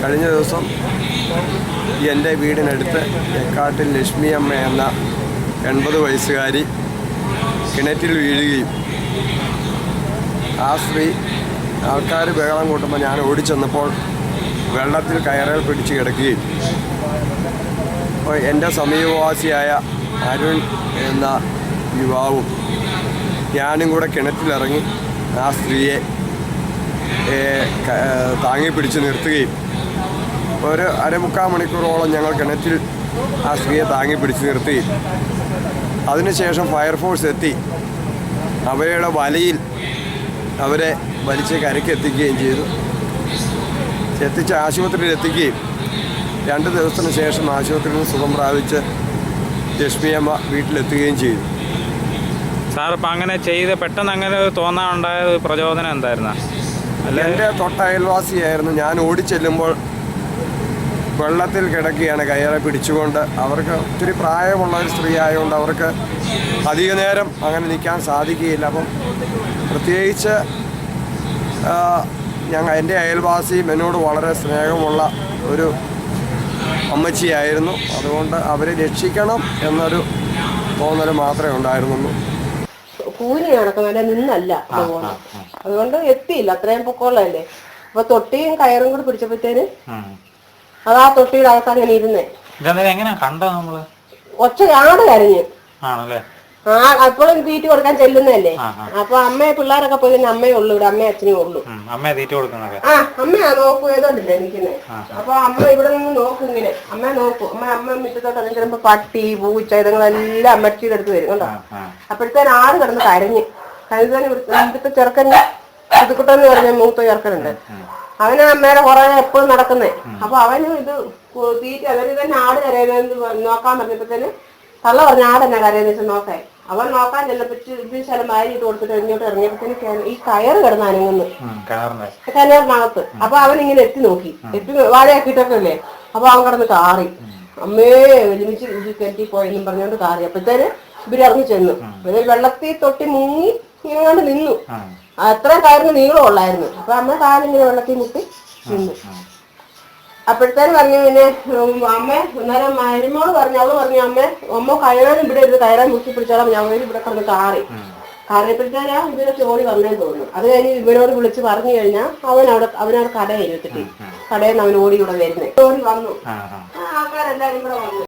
കഴിഞ്ഞ ദിവസം എന്റെ വീടിനടുത്ത് എക്കാട്ടിൽ ലക്ഷ്മി അമ്മ എന്ന എൺപത് വയസ്സുകാരി കിണറ്റിൽ വീഴുകയും ആ സ്ത്രീ ആൾക്കാർ ബഹളം കൂട്ടുമ്പോൾ ഞാൻ ഓടിച്ചെന്നപ്പോൾ വെള്ളത്തിൽ കയറൽ പിടിച്ച് കിടക്കുകയും. അപ്പോൾ എന്റെ സമീപവാസിയായ അരുൺ എന്ന യുവാവും ഞാനും കൂടെ കിണറ്റിലിറങ്ങി ആ സ്ത്രീയെ താങ്ങി പിടിച്ച് നിർത്തുകയും ഒരു അരമുക്കാൽ മണിക്കൂറോളം ഞങ്ങൾ കിണറ്റിൽ ആ സ്ത്രീയെ താങ്ങി പിടിച്ചു നിർത്തി. അതിനുശേഷം ഫയർഫോഴ്സ് എത്തി. അവരുടെ വലയിൽ അവരെ വലിച്ച് കരയ്ക്ക് എത്തിക്കുകയും ചെയ്തു. എത്തിച്ച് ആശുപത്രിയിൽ എത്തിക്കുകയും രണ്ട് ദിവസത്തിന് ശേഷം ആശുപത്രിയിൽ നിന്ന് സുഖം പ്രാപിച്ച് ലക്ഷ്മിയമ്മ വീട്ടിലെത്തുകയും ചെയ്തു. സാർ ഇപ്പം അങ്ങനെ ചെയ്ത് പെട്ടെന്ന് അങ്ങനെ തോന്നാനുണ്ടായ പ്രചോദനം എന്തായിരുന്നു? അല്ല? എന്റെ തൊട്ട അയൽവാസിയായിരുന്നു. ഞാൻ ഓടിച്ചെല്ലുമ്പോൾ വെള്ളത്തിൽ കിടക്കുകയാണ് കയറെ പിടിച്ചുകൊണ്ട്. അവർക്ക് ഒത്തിരി പ്രായമുള്ള ഒരു സ്ത്രീ ആയതുകൊണ്ട് അവർക്ക് അധിക നേരം അങ്ങനെ നിൽക്കാൻ സാധിക്കുകയില്ല. അപ്പം പ്രത്യേകിച്ച് ഞങ്ങൾ എന്റെ അയൽവാസിയും എന്നോട് വളരെ സ്നേഹമുള്ള ഒരു അമ്മച്ചിയായിരുന്നു. അതുകൊണ്ട് അവരെ രക്ഷിക്കണം എന്നൊരു തോന്നൽ മാത്രമേ ഉണ്ടായിരുന്നുള്ളൂ. കൂലി വേണ്ട നിന്നല്ല അതുകൊണ്ട്. അതുകൊണ്ട് എത്തിയില്ല. അത്രയും പൊക്കമുള്ളതല്ലേ? അപ്പൊ തൊട്ടിയും കയറും കൂടി പിടിച്ചപ്പോഴത്തേന് അത് തൊട്ടിയുടെ അവസാനം ഇങ്ങനെ ഇരുന്നേ. ഇതെന്തായാലും എങ്ങനെയാ കണ്ടത് നമ്മൾ? ഒച്ച ആട് കരഞ്ഞു. ആണല്ലേ? ആ അപ്പോഴും തീറ്റ കൊടുക്കാൻ ചെല്ലുന്നല്ലേ. അപ്പൊ അമ്മയെ പിള്ളേരൊക്കെ പോയി കഴിഞ്ഞാൽ അമ്മയെ ഉള്ളൂ ഇവിടെ അമ്മയെ അച്ഛനേ ഉള്ളൂ. അമ്മയെ തീറ്റ കൊടുക്കുന്നൊക്കെ ആ അമ്മയാ നോക്കൂ ഏതോണ്ടില്ല എനിക്കിന്നെ അപ്പൊ അമ്മ ഇവിടെ നിന്ന് നോക്കും ഇങ്ങനെ. അമ്മ നോക്കൂ. അമ്മ അമ്മ മുറ്റത്തോട്ട് ഇറങ്ങി ചിലപ്പോ പട്ടി പൂച്ച ഇതുങ്ങളെല്ലാം അമ്മച്ചിയുടെ അടുത്ത് വരും കണ്ടോ? ആ അപ്പോഴത്തേന് ആട് കിടന്ന് കരഞ്ഞ്. കരുതാൻ ഇവിടുത്തെ ചെറുക്കന് പുതുക്കുട്ടെന്ന് പറഞ്ഞ മൂത്ത ചെറുക്കനുണ്ട്. അവന് അമ്മയുടെ കുറെ എപ്പോഴും നടക്കുന്നേ. അപ്പൊ അവന് ഇത് തീറ്റ അവർ തന്നെ ആട് കരയുന്നത് നോക്കാൻ പറഞ്ഞപ്പോഴത്തേന് തള്ള പറഞ്ഞ ആട് തന്നെ കരയെന്ന്? വെച്ചാൽ നോക്കാൻ അവൻ നോക്കാൻ ചെല്ലപ്പോ ഇത് ശലം മാരി ഇട്ട് കൊടുത്തിട്ട് ഇങ്ങോട്ട് ഇറങ്ങിയപ്പോഴത്തേന് ഈ കയറ് കിടന്ന് അനങ്ങുന്നു. കനറിനകത്ത് അപ്പൊ അവൻ ഇങ്ങനെ എത്തി നോക്കി. എത്തി വാഴയാക്കിയിട്ടൊക്കെ അല്ലേ അപ്പൊ അവൻ കിടന്ന് കാറി. അമ്മേ ഒരുമിച്ച് കെട്ടി പോയെന്നും പറഞ്ഞുകൊണ്ട് കാറി. അപ്പത്തേന് ഇവർ ഇറങ്ങി ചെന്നു ഇവർ വെള്ളത്തിൽ തൊട്ടി മുങ്ങി ഇങ്ങനെ കൊണ്ട് നിന്നു അത്ര അത്രയും നീളം ഉള്ളായിരുന്നു. അപ്പൊ അമ്മ കാലിങ്ങനെ വെള്ളത്തിൽ മുട്ടി നിന്നു. അപ്പോഴത്തേന് പറഞ്ഞു പിന്നെ അമ്മ അന്നേരം മരുമോൾ പറഞ്ഞു അവൾ പറഞ്ഞു അമ്മ അമ്മ കയറാനും ഇവിടെ ഇരുന്ന് കയറാൻ മുക്കി പിടിച്ചോളാം ഞാൻ ഇവിടെ കിടന്ന് കാറി. കാറിയപ്പോഴത്തേനാ ഇവരൊക്കെ ഓടി വന്നേ തോന്നുന്നു. അത് കഴിഞ്ഞ് ഇവനോട് വിളിച്ച് പറഞ്ഞു കഴിഞ്ഞാൽ അവൻ അവിടെ അവനവിടെ കട ഇരുത്തിട്ട് കടയിൽ നിന്ന് അവൻ ഓടി ഇവിടെ വരുന്നേ. ഓടി വന്നു. ആ ഇവിടെ ആ വന്നു.